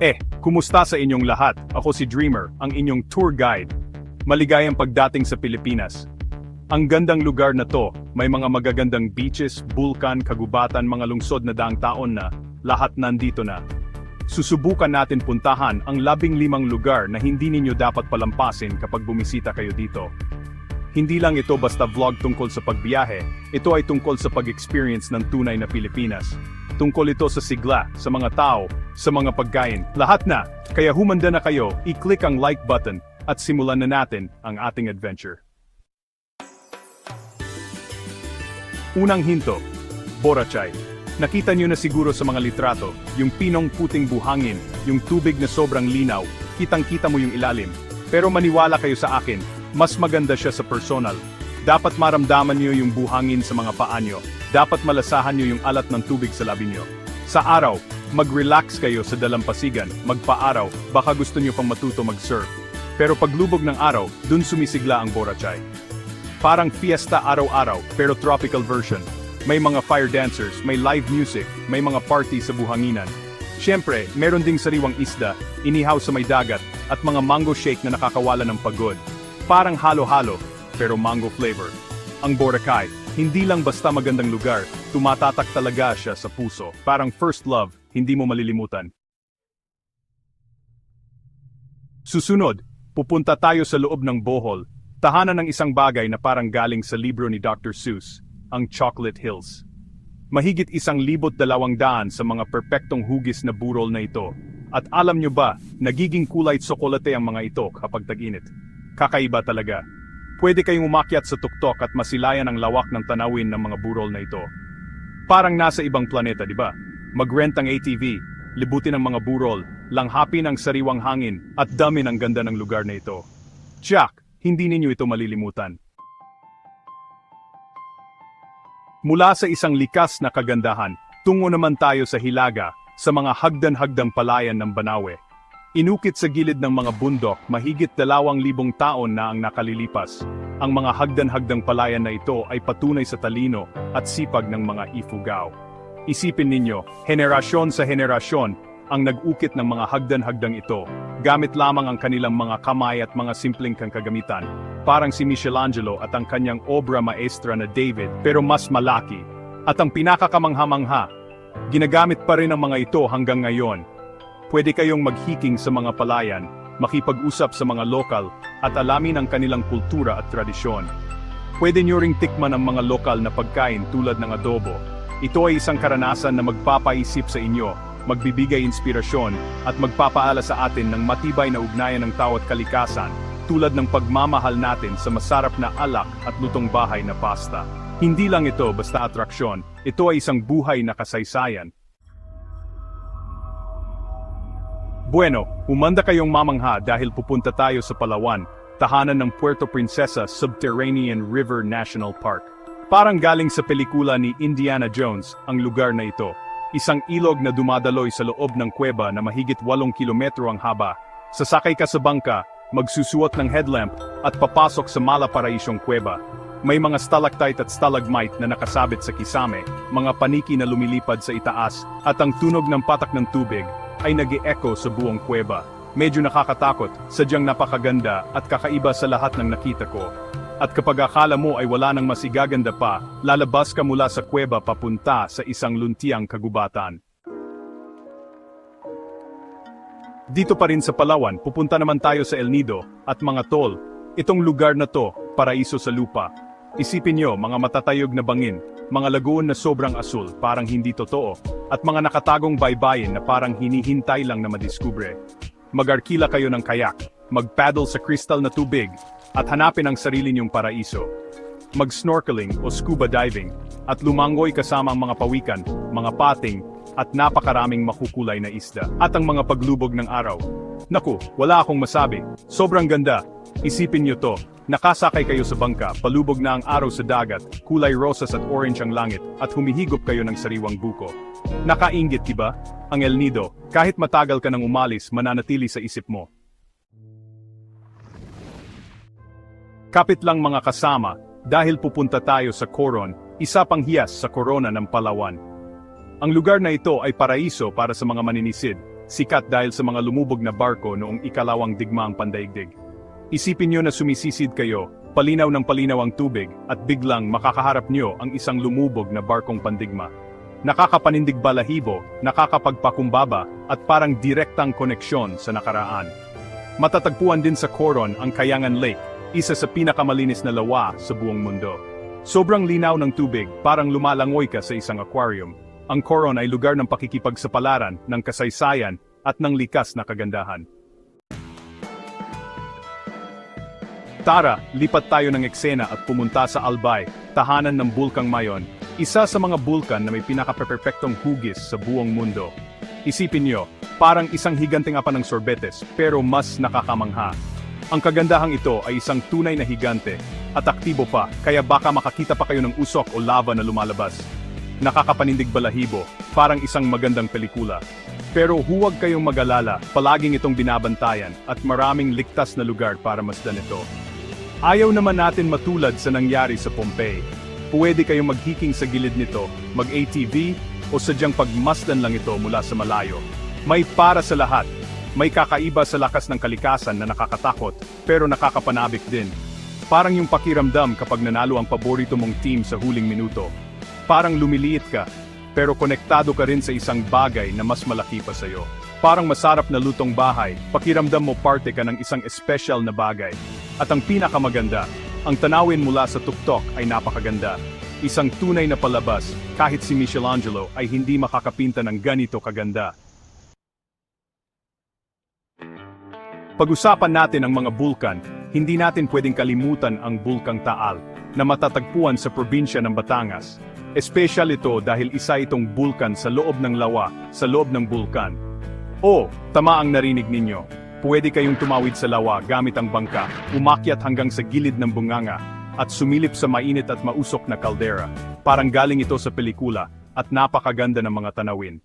Eh, kumusta sa inyong lahat? Ako si Dreamer, ang inyong tour guide. Maligayang pagdating sa Pilipinas. Ang gandang lugar na to, may mga magagandang beaches, bulkan, kagubatan, mga lungsod na daang taon na, lahat nandito na. Susubukan natin puntahan ang labing limang lugar na hindi ninyo dapat palampasin kapag bumisita kayo dito. Hindi lang ito basta vlog tungkol sa pagbiyahe, ito ay tungkol sa pag-experience ng tunay na Pilipinas. Tungkol ito sa sigla, sa mga tao, sa mga pagkain, lahat na. Kaya humanda na kayo, i-click ang like button, at simulan na natin ang ating adventure. Unang hinto, Boracay. Nakita niyo na siguro sa mga litrato, yung pinong puting buhangin, yung tubig na sobrang linaw, kitang-kita mo yung ilalim. Pero maniwala kayo sa akin, mas maganda siya sa personal. Dapat maramdaman niyo yung buhangin sa mga paa niyo. Dapat malasahan niyo yung alat ng tubig sa labi niyo. Sa araw, mag-relax kayo sa dalampasigan, magpaaraw, baka gusto niyo pang matuto mag-surf. Pero paglubog ng araw, dun sumisigla ang Boracay. Parang fiesta araw-araw, pero tropical version. May mga fire dancers, may live music, may mga party sa buhanginan. Siyempre, meron ding sariwang isda, inihaw sa may dagat, at mga mango shake na nakakawala ng pagod. Parang halo-halo, pero mango flavor. Ang Boracay, hindi lang basta magandang lugar, tumatatak talaga siya sa puso. Parang first love, hindi mo malilimutan. Susunod, pupunta tayo sa loob ng Bohol, tahanan ng isang bagay na parang galing sa libro ni Dr. Seuss, ang Chocolate Hills. Mahigit isang libot dalawang daan sa mga perpektong hugis na burol na ito. At alam nyo ba, nagiging kulay tsokolate ang mga ito kapag tag-init. Kakaiba talaga. Pwede kayong umakyat sa tuktok at masilayan ang lawak ng tanawin ng mga burol na ito. Parang nasa ibang planeta, di ba? Mag-rent ang ATV, libutin ang mga burol, langhapin ang sariwang hangin, at damin ang ganda ng lugar na ito. Jack, hindi ninyo ito malilimutan. Mula sa isang likas na kagandahan, tungo naman tayo sa Hilaga, sa mga hagdan-hagdang palayan ng Banawe. Inukit sa gilid ng mga bundok, mahigit dalawang libong taon na ang nakalilipas. Ang mga hagdan-hagdang palayan na ito ay patunay sa talino at sipag ng mga Ifugao. Isipin ninyo, henerasyon sa henerasyon, ang nag-ukit ng mga hagdan-hagdang ito, gamit lamang ang kanilang mga kamay at mga simpleng kagamitan, parang si Michelangelo at ang kanyang obra maestra na David, pero mas malaki. At ang pinakakamangha-mangha, ginagamit pa rin ang mga ito hanggang ngayon. Pwede kayong maghiking sa mga palayan, makipag-usap sa mga lokal, at alamin ang kanilang kultura at tradisyon. Pwede nyo ring tikman ang mga lokal na pagkain tulad ng adobo. Ito ay isang karanasan na magpapaisip sa inyo, magbibigay inspirasyon, at magpapaala sa atin ng matibay na ugnayan ng tao at kalikasan, tulad ng pagmamahal natin sa masarap na alak at lutong bahay na pasta. Hindi lang ito basta atraksyon, ito ay isang buhay na kasaysayan. Bueno, umanda kayong mamangha dahil pupunta tayo sa Palawan, tahanan ng Puerto Princesa Subterranean River National Park. Parang galing sa pelikula ni Indiana Jones ang lugar na ito. Isang ilog na dumadaloy sa loob ng kuweba na mahigit 8 kilometro ang haba. Sasakay ka sa bangka, magsusuot ng headlamp, at papasok sa Malaparaisong kuweba. May mga stalactite at stalagmite na nakasabit sa kisame, mga paniki na lumilipad sa itaas, at ang tunog ng patak ng tubig ay nag echo sa buong kuweba. Medyo nakakatakot, sadyang napakaganda at kakaiba sa lahat ng nakita ko. At kapag akala mo ay wala nang masigaganda pa, lalabas ka mula sa kuweba papunta sa isang luntiang kagubatan. Dito pa rin sa Palawan, pupunta naman tayo sa El Nido at mga tol. Itong lugar na to, paraiso sa lupa. Isipin nyo, mga matatayog na bangin, mga lagoon na sobrang asul, parang hindi totoo, at mga nakatagong baybayin na parang hinihintay lang na madiskubre. Mag-arkila kayo ng kayak, mag-paddle sa kristal na tubig, at hanapin ang sarili niyong paraiso. Mag-snorkeling o scuba diving, at lumangoy kasama ang mga pawikan, mga pating, at napakaraming makukulay na isda, at ang mga paglubog ng araw. Naku, wala akong masabi. Sobrang ganda. Isipin niyo to, nakasakay kayo sa bangka, palubog na ang araw sa dagat, kulay rosas at orange ang langit, at humihigop kayo ng sariwang buko. Nakaingit, diba? Ang El Nido, kahit matagal ka nang umalis, mananatili sa isip mo. Kapit lang mga kasama, dahil pupunta tayo sa Coron, isa pang hiyas sa korona ng Palawan. Ang lugar na ito ay paraiso para sa mga maninisid, sikat dahil sa mga lumubog na barko noong ikalawang digmaang pandaigdig. Isipin nyo na sumisisid kayo, palinaw ng palinaw ang tubig, at biglang makakaharap nyo ang isang lumubog na barkong pandigma. Nakakapanindig balahibo, nakakapagpakumbaba, at parang direktang koneksyon sa nakaraan. Matatagpuan din sa Coron ang Kayangan Lake, isa sa pinakamalinis na lawa sa buong mundo. Sobrang linaw ng tubig, parang lumalangoy ka sa isang aquarium. Ang Coron ay lugar ng pakikipagsapalaran, ng kasaysayan, at ng likas na kagandahan. Tara, lipat tayo ng eksena at pumunta sa Albay, tahanan ng Bulkang Mayon, isa sa mga bulkan na may pinaka-perfectong hugis sa buong mundo. Isipin nyo, parang isang higanteng apa ng sorbetes, pero mas nakakamangha. Ang kagandahang ito ay isang tunay na higante, at aktibo pa, kaya baka makakita pa kayo ng usok o lava na lumalabas. Nakakapanindig balahibo, parang isang magandang pelikula. Pero huwag kayong mag-alala, palaging itong binabantayan, at maraming ligtas na lugar para masdan ito. Ayaw naman natin matulad sa nangyari sa Pompeii. Pwede kayong maghiking sa gilid nito, mag-ATV, o sadyang pagmasdan lang ito mula sa malayo. May para sa lahat. May kakaiba sa lakas ng kalikasan na nakakatakot, pero nakakapanabik din. Parang yung pakiramdam kapag nanalo ang paborito mong team sa huling minuto. Parang lumiliit ka, pero konektado ka rin sa isang bagay na mas malaki pa sa'yo. Parang masarap na lutong bahay, pakiramdam mo parte ka ng isang espesyal na bagay. At ang pinakamaganda, ang tanawin mula sa tuktok ay napakaganda. Isang tunay na palabas, kahit si Michelangelo ay hindi makakapinta ng ganito kaganda. Pag-usapan natin ang mga bulkan, hindi natin pwedeng kalimutan ang Bulkang Taal, na matatagpuan sa probinsya ng Batangas. Espesyal ito dahil isa itong bulkan sa loob ng lawa, sa loob ng bulkan. O, tama ang narinig ninyo. Pwede kayong tumawid sa lawa gamit ang bangka, umakyat hanggang sa gilid ng bunganga, at sumilip sa mainit at mausok na kaldera. Parang galing ito sa pelikula, at napakaganda ng mga tanawin.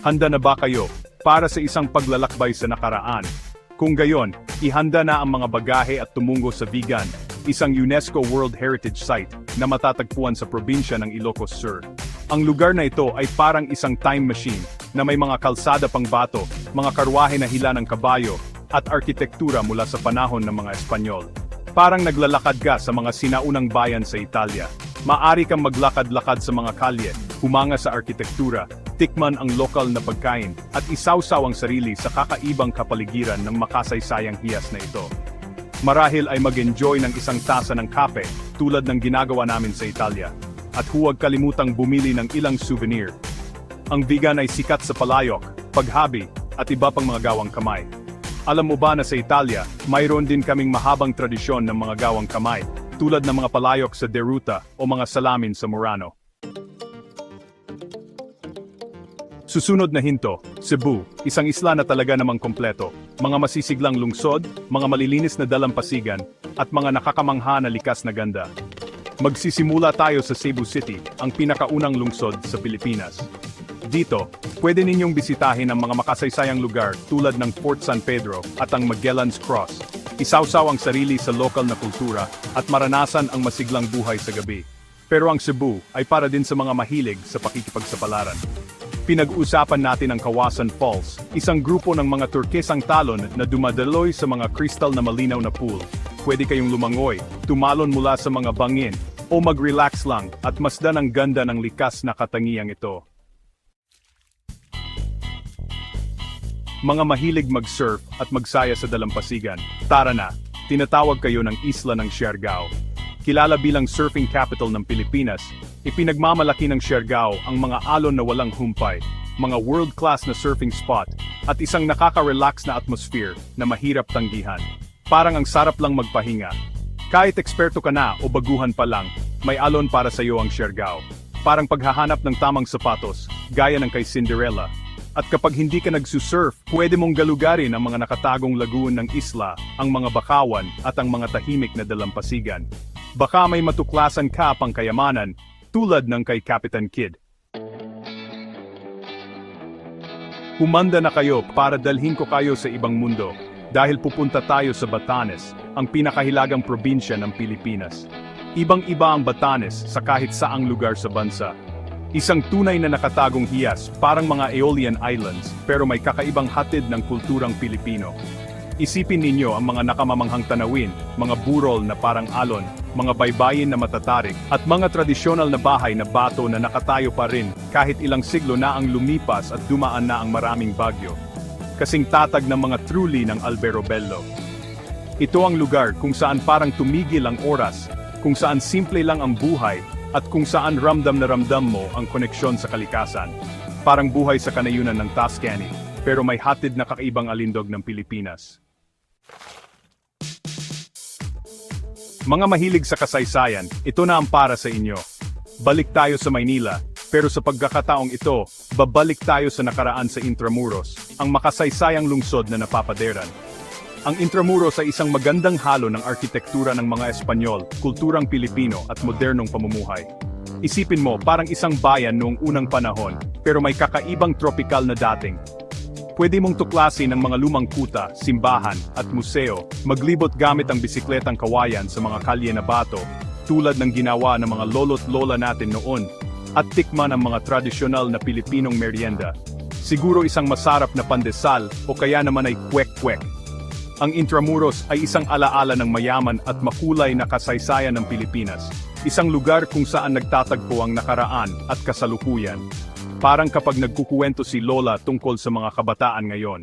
Handa na ba kayo para sa isang paglalakbay sa nakaraan? Kung gayon, ihanda na ang mga bagahe at tumungo sa Vigan, isang UNESCO World Heritage Site na matatagpuan sa probinsya ng Ilocos Sur. Ang lugar na ito ay parang isang time machine na may mga kalsada pang bato, mga karwahe na hila ng kabayo, at arkitektura mula sa panahon ng mga Espanyol. Parang naglalakad ka sa mga sinaunang bayan sa Italia. Maari kang maglakad-lakad sa mga kalye, humanga sa arkitektura, tikman ang lokal na pagkain, at isawsaw ang sarili sa kakaibang kapaligiran ng makasaysayang hiyas na ito. Marahil ay mag-enjoy ng isang tasa ng kape, tulad ng ginagawa namin sa Italia. At huwag kalimutang bumili ng ilang souvenir. Ang vegan ay sikat sa palayok, paghabi, at iba pang mga gawang kamay. Alam mo ba na sa Italia, mayroon din kaming mahabang tradisyon ng mga gawang kamay, tulad ng mga palayok sa Deruta o mga salamin sa Murano. Susunod na hinto, Cebu, isang isla na talaga namang kompleto. Mga masisiglang lungsod, mga malilinis na dalampasigan, at mga nakakamangha na likas na ganda. Magsisimula tayo sa Cebu City, ang pinakaunang lungsod sa Pilipinas. Dito, pwede ninyong bisitahin ang mga makasaysayang lugar tulad ng Fort San Pedro at ang Magellan's Cross. Isawsaw ang sarili sa lokal na kultura at maranasan ang masiglang buhay sa gabi. Pero ang Cebu ay para din sa mga mahilig sa pakikipagsapalaran. Pinag-usapan natin ang Kawasan Falls, isang grupo ng mga turkesang talon na dumadaloy sa mga kristal na malinaw na pool. Pwede kayong lumangoy, tumalon mula sa mga bangin, o mag-relax lang at masdan ang ganda ng likas na katangiang ito. Mga mahilig mag-surf at magsaya sa dalampasigan, tara na, tinatawag kayo ng isla ng Siargao. Kilala bilang surfing capital ng Pilipinas, ipinagmamalaki ng Siargao ang mga alon na walang humpay, mga world-class na surfing spot, at isang nakaka-relax na atmosphere na mahirap tanggihan. Parang ang sarap lang magpahinga. Kahit eksperto ka na o baguhan pa lang, may alon para sa iyo ang Siargao. Parang paghahanap ng tamang sapatos, gaya ng kay Cinderella. At kapag hindi ka nagsusurf, pwede mong galugarin ang mga nakatagong lagoon ng isla, ang mga bakawan, at ang mga tahimik na dalampasigan. Baka may matuklasan ka pang kayamanan, tulad ng kay Captain Kidd. Humanda na kayo para dalhin ko kayo sa ibang mundo, dahil pupunta tayo sa Batanes, ang pinakahilagang probinsya ng Pilipinas. Ibang-iba ang Batanes sa kahit saang lugar sa bansa. Isang tunay na nakatagong hiyas, parang mga Aeolian Islands, pero may kakaibang hatid ng kulturang Pilipino. Isipin ninyo ang mga nakamamanghang tanawin, mga burol na parang alon, mga baybayin na matatarik, at mga tradisyonal na bahay na bato na nakatayo pa rin kahit ilang siglo na ang lumipas at dumaan na ang maraming bagyo. Kasing tatag ng mga truli ng Alberobello. Ito ang lugar kung saan parang tumigil ang oras, kung saan simple lang ang buhay, at kung saan ramdam na ramdam mo ang koneksyon sa kalikasan. Parang buhay sa kanayunan ng Tuscany, pero may hatid na kakaibang alindog ng Pilipinas. Mga mahilig sa kasaysayan, ito na ang para sa inyo. Balik tayo sa Maynila, pero sa pagkakataong ito, babalik tayo sa nakaraan sa Intramuros, ang makasaysayang lungsod na napapaderan. Ang Intramuros ay isang magandang halo ng arkitektura ng mga Espanyol, kulturang Pilipino at modernong pamumuhay. Isipin mo, parang isang bayan noong unang panahon, pero may kakaibang tropikal na dating. Pwede mong tuklasin ang mga lumang kuta, simbahan, at museo, maglibot gamit ang bisikletang kawayan sa mga kalye na bato, tulad ng ginawa ng mga lolo't lola natin noon, at tikman ang mga tradisyonal na Pilipinong merienda. Siguro isang masarap na pandesal o kaya naman ay kwek-kwek. Ang Intramuros ay isang alaala ng mayaman at makulay na kasaysayan ng Pilipinas. Isang lugar kung saan nagtatagpo ang nakaraan at kasalukuyan. Parang kapag nagkukuwento si Lola tungkol sa mga kabataan ngayon.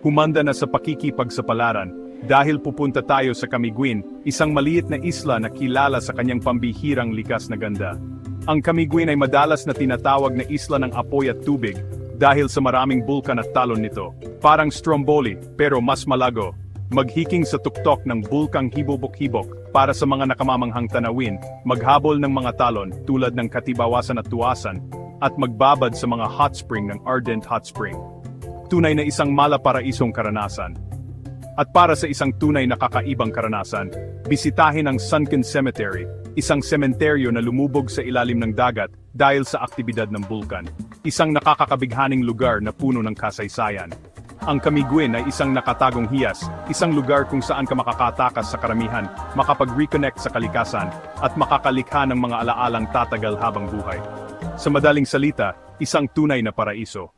Humanda na sa pakikipagsapalaran dahil pupunta tayo sa Camiguin, isang maliit na isla na kilala sa kanyang pambihirang likas na ganda. Ang Camiguin ay madalas na tinatawag na isla ng apoy at tubig dahil sa maraming bulkan at talon nito. Parang Stromboli, pero mas malago. Maghiking sa tuktok ng bulkang hibubok-hibok para sa mga nakamamanghang tanawin, maghabol ng mga talon tulad ng katibawasan at tuwasan, at magbabad sa mga hot spring ng Ardent Hot Spring. Tunay na isang malaparaisong karanasan. At para sa isang tunay na kakaibang karanasan, bisitahin ang Sunken Cemetery, isang sementeryo na lumubog sa ilalim ng dagat dahil sa aktibidad ng bulkan. Isang nakakakabighaning lugar na puno ng kasaysayan. Ang Camiguin ay isang nakatagong hiyas, isang lugar kung saan ka makakatakas sa karamihan, makapag-reconnect sa kalikasan, at makakalikha ng mga alaalang tatagal habang buhay. Sa madaling salita, isang tunay na paraiso.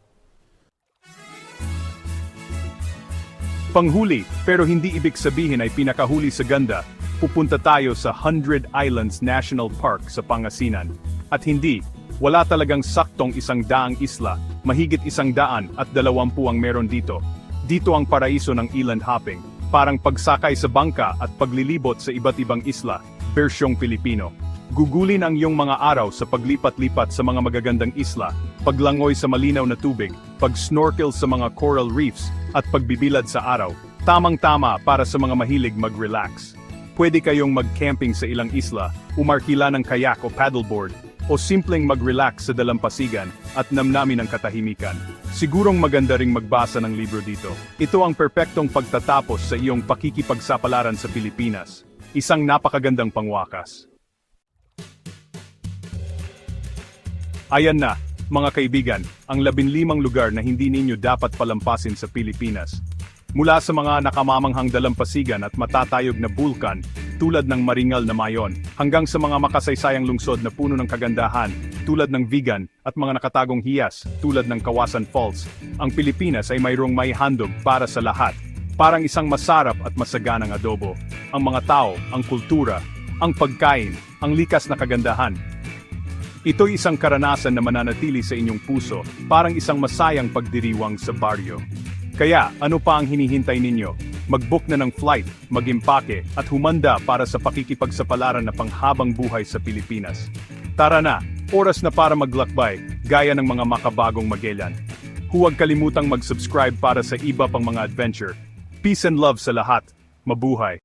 Panghuli, pero hindi ibig sabihin ay pinakahuli sa ganda, pupunta tayo sa Hundred Islands National Park sa Pangasinan. At hindi, wala talagang saktong isang daang isla, mahigit isang daan at dalawampu ang meron dito. Dito ang paraiso ng island hopping, parang pagsakay sa bangka at paglilibot sa iba't ibang isla, bersyong Pilipino. Gugulin ang iyong mga araw sa paglipat-lipat sa mga magagandang isla, paglangoy sa malinaw na tubig, pag-snorkel sa mga coral reefs, at pagbibilad sa araw. Tamang-tama para sa mga mahilig mag-relax. Pwede kayong mag-camping sa ilang isla, umarkila ng kayak o paddleboard, o simpleng mag-relax sa dalampasigan at namnamin ang katahimikan. Sigurong maganda ring magbasa ng libro dito. Ito ang perpektong pagtatapos sa iyong pakikipagsapalaran sa Pilipinas. Isang napakagandang pangwakas. Ayan na, mga kaibigan, ang labinlimang lugar na hindi ninyo dapat palampasin sa Pilipinas. Mula sa mga nakamamanghang dalampasigan at matatayog na bulkan, tulad ng maringal na mayon, hanggang sa mga makasaysayang lungsod na puno ng kagandahan, tulad ng vegan, at mga nakatagong hiyas, tulad ng Kawasan Falls, ang Pilipinas ay mayroong may handog para sa lahat. Parang isang masarap at masaganang adobo. Ang mga tao, ang kultura, ang pagkain, ang likas na kagandahan, Ito'y isang karanasan na mananatili sa inyong puso, parang isang masayang pagdiriwang sa baryo. Kaya, ano pa ang hinihintay ninyo? Mag-book na ng flight, mag-impake, at humanda para sa pakikipagsapalaran na panghabang buhay sa Pilipinas. Tara na, oras na para maglakbay, gaya ng mga makabagong Magellan. Huwag kalimutang mag-subscribe para sa iba pang mga adventure. Peace and love sa lahat. Mabuhay!